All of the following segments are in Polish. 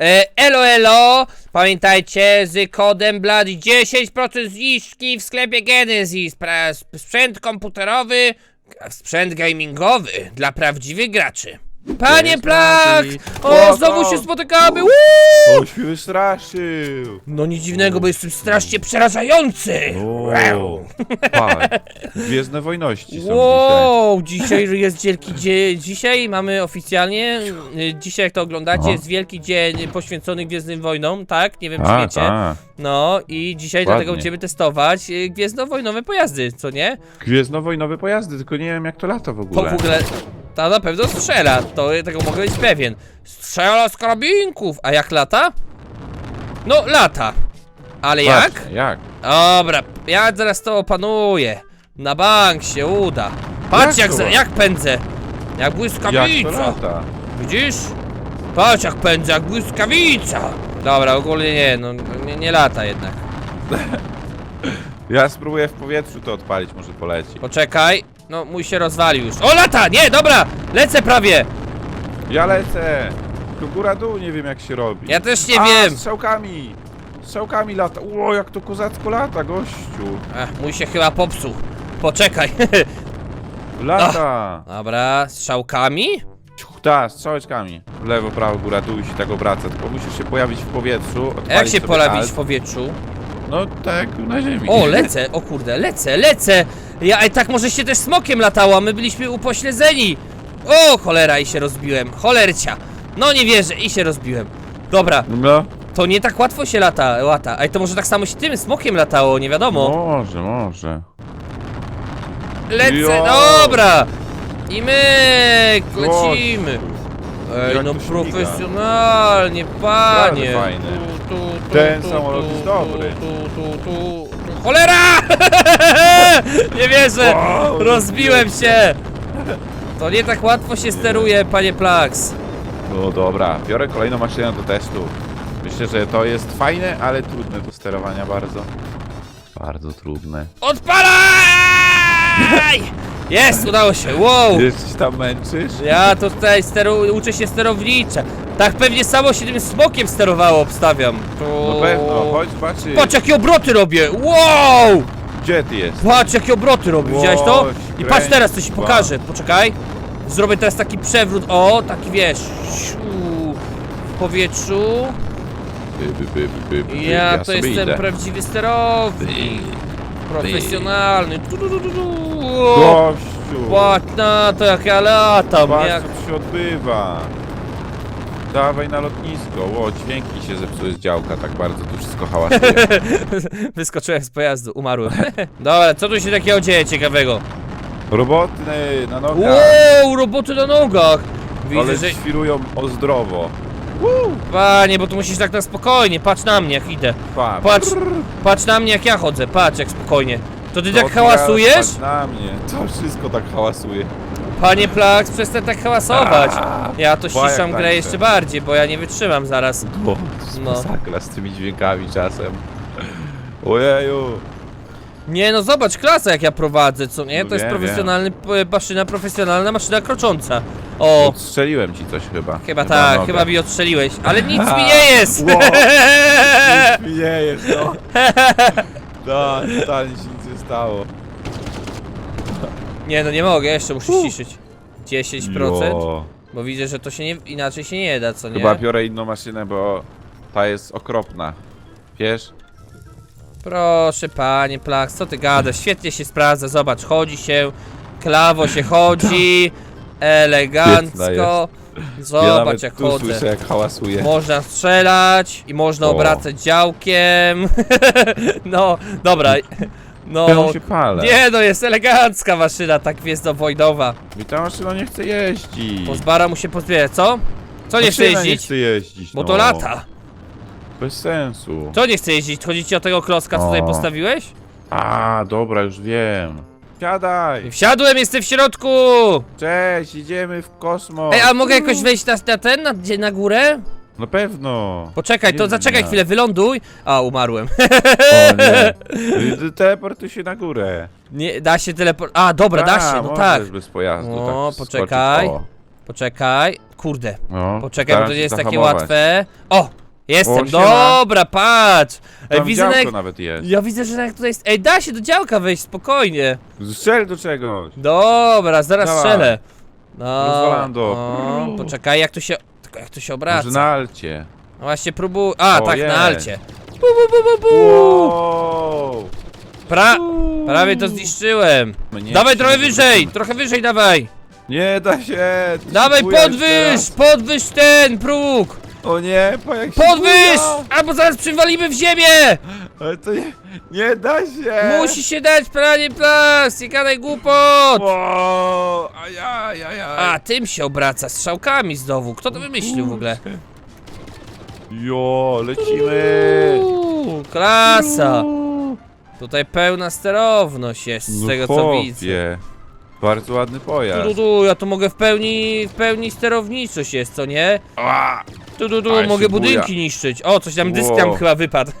E, elo, elo! Pamiętajcie, z kodem BLAD 10% zniżki w sklepie Genesis. Pra, sprzęt komputerowy, sprzęt gamingowy dla prawdziwych graczy. Panie Plak! Mati. O, znowu się spotykamy! Woo! Oś mnie wystraszył! No nic dziwnego, bo jestem strasznie przerażający! Patrz, Gwiezdne Wojności są Wow, dzisiaj jest wielki dzień. Dzisiaj mamy oficjalnie, y, dzisiaj jak to oglądacie, No. jest wielki dzień poświęcony Gwiezdnym Wojnom, tak? Nie wiem, czy dzisiaj. Wiecie. tak. No i dzisiaj Ładnie. dlatego będziemy testować y, gwiezdnowojnowe pojazdy, co nie? Gwiezdno-wojnowe pojazdy, tylko nie wiem jak to lata w ogóle. w ogóle, ta na pewno strzela, to ja tego mogę być pewien. Strzela z karabinków, a jak lata? No, lata. Ale jak? Właśnie, Jak? Dobra, ja zaraz to opanuję. Na bank się uda. Patrz Jak jak, to za, ma- jak pędzę. Jak Jak to błyskawica. lata? Widzisz? Patrz jak pędzę, jak błyskawica. Dobra, ogólnie nie, no nie, nie lata jednak. Ja spróbuję w powietrzu to odpalić, może poleci. Poczekaj. No, mój się rozwalił już. O, lata! Nie, dobra! Lecę prawie! Ja lecę! Tylko góra dół nie wiem jak się robi. Ja też nie A, wiem. strzałkami! Strzałkami lata. Ło, jak to kozacko lata, gościu. Ach, mój się chyba popsuł. Poczekaj. Lata! Dobra, strzałkami? Ta, strzałeczkami. W lewo, prawo, góra, dół i się tak obraca. Tylko musisz się pojawić w powietrzu. A jak odpalić się sobie pojawić alt. w powietrzu? No tak, na ziemi. O, lecę, o kurde, lecę, lecę! Ja, i tak może się też smokiem latało, a my byliśmy upośledzeni! O, cholera, i się rozbiłem, cholercia! No nie wierzę, i się rozbiłem. Dobra, No, to nie tak łatwo się lata, lata. A to może tak samo się tym smokiem latało, nie wiadomo. może, może. Lecę, Jo. dobra! I my lecimy. Ej, Jak no to śmiga. profesjonalnie, panie. Bardzo fajne. Tu, tu, tu, Ten tu, samolot tu, jest dobry. Tu, tu, tu, tu. Cholera! Nie wierzę! Rozbiłem się! To nie tak łatwo się steruje, panie Plax. No dobra, biorę kolejną maszynę do testu. Myślę, że to jest fajne, ale trudne do sterowania bardzo. Bardzo trudne. Odpalaj! Jest, udało się, wow! Jeszcze się tam męczysz? Ja to tutaj steru... uczę się sterownicza. Tak pewnie samo się tym smokiem sterowało, obstawiam. Tu... No pewno, chodź zobaczyć. Patrz jakie obroty robię! Wow! Gdzie ty jest? Patrz jakie obroty robię, Wow, widziałeś to? I patrz teraz, co ci pokażę, poczekaj. Zrobię teraz taki przewrót, o, taki wiesz, siu, w powietrzu. Ja, to jestem prawdziwy sterownik. Profesjonalny. Tu, tu, tu, tu, tu. Gościu! Patrz na to jak ja latam, jak... co się odbywa. Dawaj na lotnisko. Ło, dźwięki się zepsuły z działka, tak bardzo tu wszystko hałasuje. Wyskoczyłem z pojazdu, umarłem. Dobra, co tu się takiego dzieje ciekawego? Roboty na nogach. Wow, roboty na nogach! Widzę, Ale że... świrują o zdrowo. Panie, bo tu musisz tak na spokojnie, patrz na mnie jak idę. Pa, Patrz, patrz na mnie jak ja chodzę, patrz jak spokojnie. To ty tak hałasujesz? Patrz na mnie. To wszystko tak hałasuje. Panie Plax, przestań tak hałasować. Ja to bo jak ściszam grę tańczę. jeszcze bardziej, bo ja nie wytrzymam zaraz. Bo No. masakra z tymi dźwiękami czasem. Ojeju. Nie no, zobacz klasa jak ja prowadzę, co nie? To jest wiem, profesjonalny, p- maszyna profesjonalna, maszyna krocząca. O, Odstrzeliłem ci coś chyba. chyba tak, nogę. chyba mi odstrzeliłeś, ale nic mi nie jest! Wow. Nic mi nie jest, no. No, totalnie się nic nie stało. Nie no, nie mogę, jeszcze muszę ściszyć. 10%? Jo. Bo widzę, że to się nie, inaczej się nie da, co nie? Chyba biorę inną maszynę, bo ta jest okropna. Wiesz? Proszę panie Plaks, co ty gadasz? Świetnie się sprawdza, zobacz, chodzi się, klawo się chodzi, elegancko. ja Zobacz nawet jak tu słyszę chodzę. jak hałasuje. Można strzelać i można O. obracać działkiem. no, dobra. No, się palę. nie no, jest elegancka maszyna, tak gwiezdowojnowa. Mi ta maszyna nie chce jeździć. Pozbara mu się pozbierać, co? Co nie chce Maszyna nie jeździć? chce jeździć, Bo no. to lata. Bez sensu. Co nie chce jeździć? Chodzi ci o tego klocka, co tutaj O. postawiłeś? A, dobra, już wiem. Siadaj! Wsiadłem, jestem w środku! Cześć, idziemy w kosmos! Ej, a mogę jakoś wejść na, na ten, na, gdzie- na górę? No pewno! Poczekaj, to Nie zaczekaj chwilę, wyląduj. A, umarłem. O nie! Y, Teleportuj się na górę. Nie, da się teleport... A, dobra, da się, no możesz tak. bez pojazdu. O, tak poczekaj. O. Poczekaj. Kurde. No, Poczekaj, bo staram to nie jest takie zahamować. łatwe. O! Jestem, O, siema. dobra, patrz! Ej, Tam widzę, działko jak... nawet jest. Ja widzę, że jak tutaj jest... Ej, da się do działka wejść, spokojnie. Strzel do czegoś. Dobra, zaraz Dawaj. strzelę. No, Rozwalando. o, poczekaj, jak to się... Tylko jak to się obraca? Może na alcie. No Właśnie próbuj... A, O, tak, jest. na alcie. Bu, bu, bu, bu, bu. Wow. Pra... Prawie to zniszczyłem. Mnie Dawaj się trochę nie wyżej, trochę wyżej dawaj. Nie da się! Dawaj, szykujesz podwyż, teraz. podwyż ten próg. O nie, po jak się Podwyż! buja. Albo zaraz przywalimy w ziemię! Ale to nie, nie da się! Musi się dać pranie plas, nie gadaj głupot! Wow, ajaj, ajaj. A, tym się obraca, strzałkami znowu. Kto to wymyślił w ogóle? Jo, lecimy! Uuu, klasa! Tutaj pełna sterowność jest, z No tego co chłopie, widzę. Bardzo ładny Tu, pojazd. tu, tu, ja tu mogę w pełni, w pełni sterowniczość jest, co nie? Ła! Tu, tu, tu, Ale mogę budynki buja. niszczyć. O, coś tam dysk Wow. tam chyba wypadł.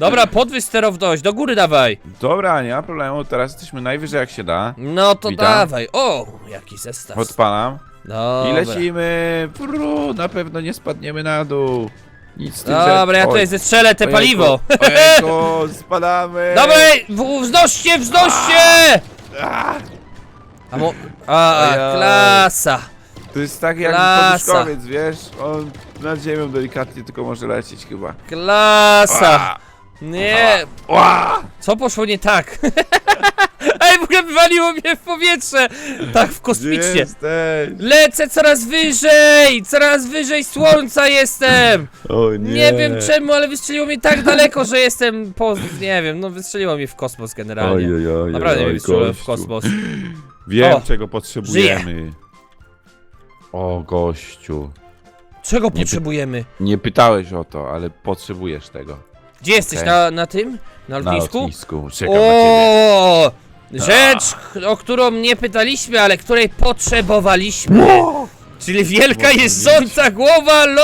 Dobra, podwyż sterowność, do góry dawaj. Dobra, nie ma problemu, teraz jesteśmy najwyżej jak się da. No to Witam. dawaj. O, jaki zestaw. Odpalam. Dobra. I lecimy! Pru, na pewno nie spadniemy na dół. Nic z tym, Dobra, ja tutaj zestrzelę te paliwo. Ojejku, spadamy! Dawaj, w- wznoście, wznoście! A, A, mo- a, Ojoj. klasa. To jest tak jak Klasa. poduszkowiec, wiesz? On nad ziemią delikatnie tylko może lecieć chyba. Klasa. Nie, Ła! co poszło nie tak? Ej, w ogóle wywaliło mnie w powietrze. Tak, w Gdzie kosmicznie. jesteś? Lecę coraz wyżej, coraz wyżej słońca jestem. O Nie wiem czemu, ale wystrzeliło mnie tak daleko, że jestem po... nie wiem, no wystrzeliło mnie w kosmos generalnie. Oj, oj, oj, Naprawdę oj, mnie wystrzeliło w gościu. kosmos. Wiem O, czego potrzebujemy. O gościu. Czego Nie potrzebujemy? Nie pytałeś o to, ale potrzebujesz tego. Gdzie jesteś? Na, na tym? Na Na lotnisku? lotnisku. Czekam na ciebie. O! Rzecz, o którą nie pytaliśmy, ale której potrzebowaliśmy. Czyli wielka Można jeżdżąca głowa lo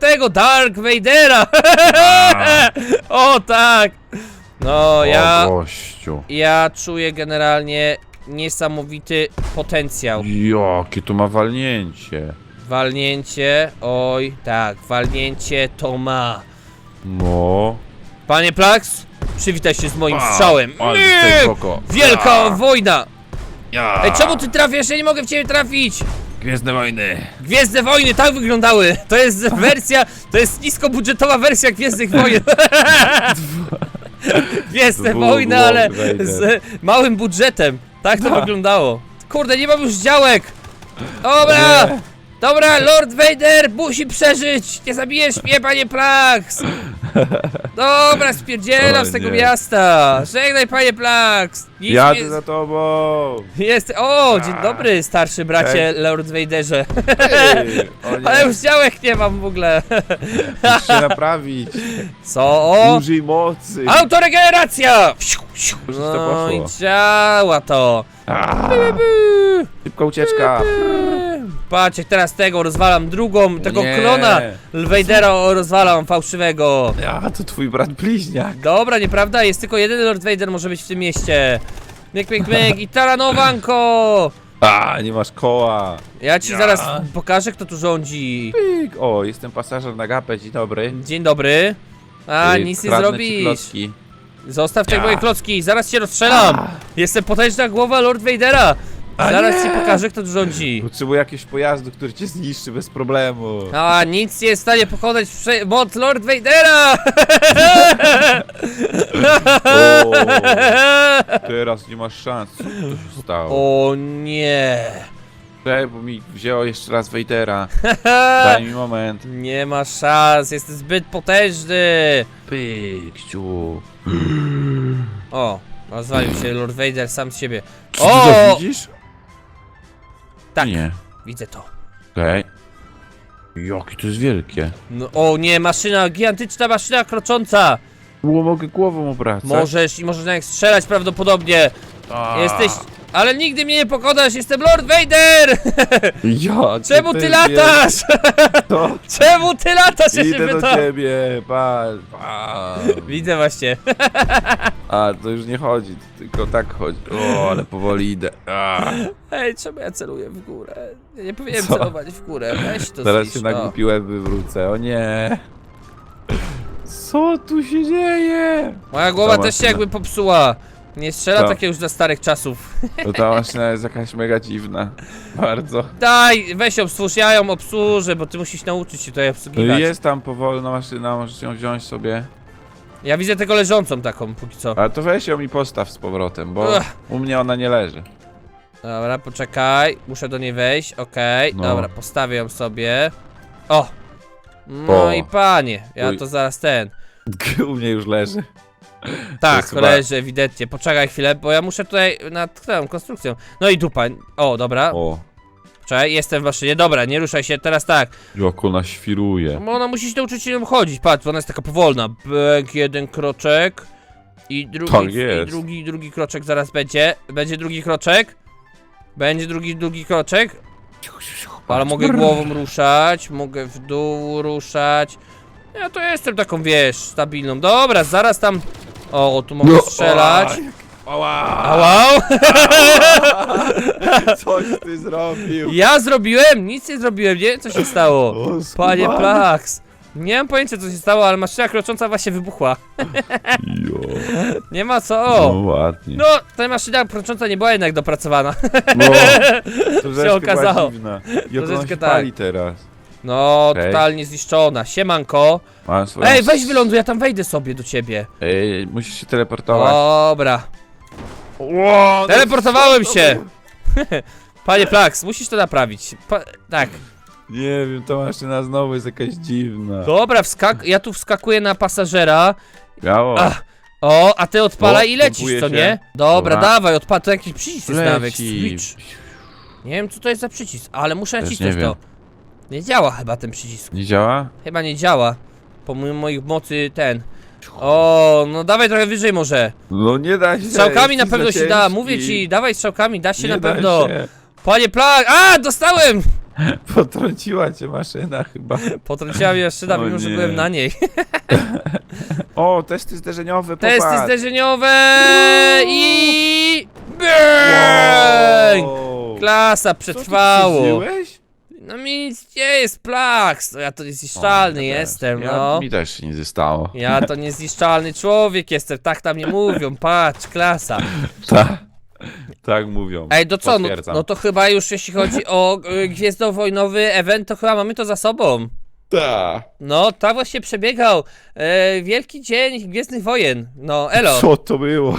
tego Dark Vadera. o tak. No ja, O gościu. ja czuję generalnie niesamowity potencjał. Jakie tu ma walnięcie. Walnięcie, oj, tak, walnięcie to ma. No. Panie Plax, przywitaj się z moim A, strzałem. ale Nie! tutaj oko. Wielka A. wojna! Ja. Ej, czemu ty trafiasz? Ja nie mogę w ciebie trafić! Gwiezdne wojny. Gwiezdne wojny tak wyglądały! To jest wersja, to jest niskobudżetowa wersja Gwiezdnych Wojen. Gwiezdne wojny, ale Vader. z małym budżetem. Tak to wyglądało. Kurde, nie mam już działek! Dobra! Dobra, Lord Vader musi przeżyć! Nie zabijesz mnie, panie Plax! Dobra, spierdzielam O z tego nie. miasta! Żegnaj, panie Plax! Nic Jadę nie- za tobą. Jest. O, dzień dobry, starszy bracie Lord Vaderze. Ej, o nie. Ale już działek nie mam w ogóle. Musisz się naprawić. Co? O! Użyj mocy. Autoregeneracja! Wsiu, wsiu. Już to No i działa to. A, Szybka ucieczka. Patrzcie, teraz tego rozwalam drugą, tego Nie. klona Vadera rozwalam fałszywego. Ja, to twój brat bliźniak. Dobra, nieprawda? Jest tylko jeden Lord Vader może być w tym mieście. Myk, myk, myk i taranowanko! A, nie masz koła. Ja ci Ja. zaraz pokażę, kto tu rządzi. Pyk. O, jestem pasażer na gapę, dzień dobry. Dzień dobry. A, Ty, nic nie kradnę ci zrobisz. klocki. Zostaw te Ja. moje klocki, zaraz cię rozstrzelam. Jestem potężna głowa Lord Vadera. A Zaraz nie. ci pokażę, kto tu rządzi. Potrzebuję jakiegoś pojazdu, który cię zniszczy bez problemu. A, nic nie jest w stanie pokonać prze- moc Lord Vadera! O, teraz nie masz szans. Co tu się stało? O nie. Czekaj, bo mi wzięło jeszcze raz Wejdera. Daj mi moment. Nie ma szans, jestem zbyt potężny. Pykciu. O, rozwalił się Lord Vader sam z siebie. Czy ty O! to widzisz? Tak, Nie. widzę to. Okej. Jakie to jest wielkie. No, o nie, maszyna, gigantyczna maszyna krocząca. Było mogę głową obracać. Możesz i możesz na nich strzelać prawdopodobnie. A. Jesteś Ale nigdy mnie nie pokonasz, jestem Lord Vader! Ja, Czemu ty latasz? To Czemu ty latasz? Ja się idę do pytam. ciebie, patrz, patrz. Widzę właśnie. A, to już nie chodzi, tylko tak chodzi. O, ale powoli idę. A, Ej, czemu ja celuję w górę? Ja nie powinienem Co? celować w górę, weź to Teraz się na no. wywrócę, o nie. Co tu się dzieje? Moja głowa Ta też się jakby popsuła. Nie strzela Co? takie już za starych czasów. To ta maszyna jest jakaś mega dziwna. Bardzo. Daj, weź ją stwórz, ja ją obsłużę, bo ty musisz nauczyć się tutaj obsługiwać. Jest tam powolna maszyna, możesz ją wziąć sobie. Ja widzę tylko leżącą taką, póki co. Ale to weź ją i postaw z powrotem, bo Ugh. u mnie ona nie leży. Dobra, poczekaj, muszę do niej wejść, okej, No. dobra, postawię ją sobie. O! No O. i panie, ja Oj. to zaraz ten. U mnie już leży. Tak, chyba- leży ewidentnie. Poczekaj chwilę, bo ja muszę tutaj nad tą konstrukcją. No i dupa. O, dobra. O, Poczekaj, jestem w maszynie. Dobra, nie ruszaj się, teraz tak. jak ona świruje. Bo ona musi się nauczyć się chodzić. Patrz, bo ona jest taka powolna. Bęk, jeden kroczek. I drugi, Tak i jest. drugi, drugi kroczek zaraz będzie. Będzie drugi kroczek. Będzie drugi, drugi kroczek. Ale mogę głową ruszać, mogę w dół ruszać. Ja to jestem taką, wiesz, stabilną. Dobra, zaraz tam... O, tu mogę strzelać. Ała! Wow! Coś ty zrobił. Ja zrobiłem? Nic nie zrobiłem, nie wiem co się stało. O, Panie. Plax. Nie mam pojęcia co się stało, ale maszyna krocząca właśnie wybuchła. Jo. Nie ma co. No ładnie. No, ta maszyna krocząca nie była jednak dopracowana. No, troszeczkę okazało. była dziwna. Jak ona Troszeczkę się tak. pali teraz. No, Okej. totalnie zniszczona. Siemanko. Mam swoją... Ej, weź wyląduj, ja tam wejdę sobie do ciebie. Ej, musisz się teleportować. Dobra. Ło, no Teleportowałem się. Panie Plax, musisz to naprawić. Pa tak. Nie wiem, ta maszyna znowu jest jakaś dziwna. Dobra, wskak ja tu wskakuję na pasażera. Biało. Ach, O, a ty odpalaj O, i lecisz, pompuje co się. nie? Dobra, Dobra. dawaj, odpal, to jakiś przycisk jest nawet, switch. Nie wiem, co to jest za przycisk, ale muszę Też nacisnąć nie wiem. to. Nie działa chyba ten przycisk. Nie działa? Chyba nie działa. Pomimo moich mocy ten. O, no dawaj trochę wyżej może. No nie da się. Strzałkami na jesteś pewno za się da, ciężki. mówię ci, dawaj strzałkami, da się Nie na da pewno. się. Panie Plag, a dostałem! Potrąciła cię maszyna chyba. Potrąciła mnie szyda, O mimo że nie. byłem na niej. O, testy zderzeniowe, Testy popatrz. zderzeniowe i... Bang! Wow. Klasa Co ty przetrwało. przeżyłeś? No mi nic nie jest plaks. No ja to niezniszczalny O, ja też. jestem, ja, no. Mi też się nie zostało. Ja to niezniszczalny człowiek jestem, tak tam nie mówią, patrz, klasa. Tak. Tak mówią. Ej, to co, no, Potwierdzam. no to chyba już jeśli chodzi o y, gwiezdnowojnowy event, to chyba mamy to za sobą. Tak. No, tak właśnie przebiegał e, wielki dzień Gwiezdnych Wojen. No, elo. Co to było?